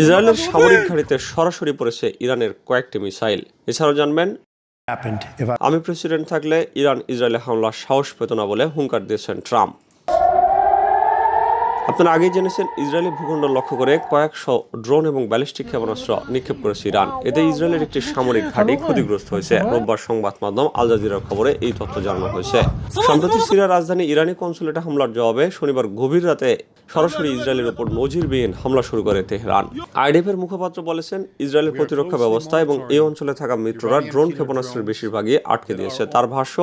ইসরায়েলের সামরিক ঘাঁটিতে সরাসরি পড়েছে ইরানের কয়েকটি মিসাইল। এছাড়াও জানবেন আমি প্রেসিডেন্ট থাকলে ইরান ইসরায়েলে হামলার সাহস পেত না বলে হুঙ্কার দিয়েছেন ট্রাম্প। আপনারা আগেই জেনেছেন, ইসরায়েলি ভূখণ্ড লক্ষ্য করে কয়েকশো ড্রোন এবং ব্যালিস্টিক ক্ষেপণাস্ত্র নিক্ষেপ করেছে ইরান। এতে ইসরায়েলের একটি সামরিক ঘাঁটি ক্ষতিগ্রস্ত হয়েছে। রোববার সংবাদ মাধ্যম আল জাজিরার খবরে এই তথ্য জানানো হয়েছে। সম্প্রতি সিরিয়ার রাজধানী ইরানি কনসুলেটে হামলার জবাবে শনিবার গভীর রাতে সরাসরি ইসরায়েলের উপর নজিরবিহীন হামলা শুরু করে তেহরান। আইডিএফ এর মুখপাত্র বলেছেন, ইসরায়েলের প্রতিরক্ষা ব্যবস্থা এবং এই অঞ্চলে থাকা মিত্ররা ড্রোন ক্ষেপণাস্ত্রের বেশিরভাগই আটকে দিয়েছে। তার ভাষ্য,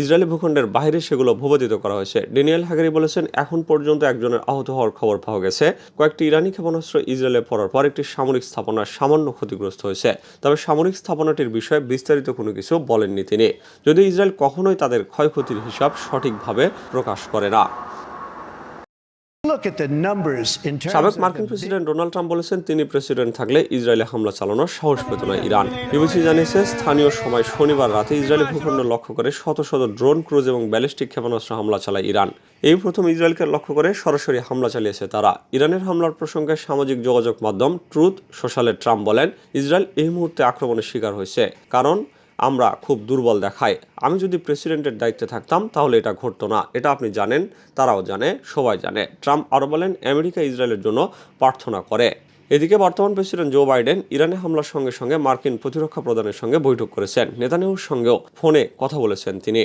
ইসরায়েলি ভূখণ্ডের বাইরে সেগুলো ভূপাতিত করা হয়েছে। ডেনিয়েল হাগারি বলেছেন, এখন পর্যন্ত একজনের আহত হওয়ার খবর পাওয়া গেছে। কয়েকটি ইরানি ক্ষেপণাস্ত্র ইসরায়েলে পড়ার পর একটি সামরিক স্থাপনা সামান্য ক্ষতিগ্রস্ত হয়েছে। তবে সামরিক স্থাপনাটির বিষয়ে বিস্তারিত কোনো কিছু বলেননি তিনি। যদিও ইসরায়েল কখনোই তাদের ক্ষয়ক্ষতির হিসাব সঠিকভাবে প্রকাশ করে না। সাবেক মার্কিন প্রেসিডেন্ট ডোনাল্ড ট্রাম্প বলেছেন তিনি প্রেসিডেন্ট থাকলে ইসরায়েলে হামলা চালানোর সাহস পেত না ইরান। বিবিসি জানিয়েছে স্থানীয় সময় শনিবার রাতে ইসরায়েলি ভূখণ্ড লক্ষ্য করে শত শত ড্রোন ক্রুজ এবং ব্যালিস্টিক ক্ষেপণাস্ত্র হামলা চালায় ইরান। এই প্রথম ইসরায়েলকে লক্ষ্য করে সরাসরি হামলা চালিয়েছে তারা। ইরানের হামলার প্রসঙ্গে সামাজিক যোগাযোগ মাধ্যম ট্রুথ সোশ্যালে ট্রাম্প বলেন ইসরায়েল এই মুহূর্তে আক্রমণের শিকার হয়েছে। কারণ আমরা খুব দুর্বল দেখাই আমি যদি প্রেসিডেন্টের দায়িত্বে থাকতাম, তাহলে এটা ঘটতো না। এটা আপনি জানেন, তারাও জানে, সবাই জানে। ট্রাম্প আরও বলেন, আমেরিকা ইসরায়েলের জন্য প্রার্থনা করে। এদিকে বর্তমান প্রেসিডেন্ট জো বাইডেন ইরানে হামলার সঙ্গে সঙ্গে মার্কিন প্রতিরক্ষা প্রদানের সঙ্গে বৈঠক করেছেন। নেতানিয়াহুর সঙ্গেও ফোনে কথা বলেছেন তিনি।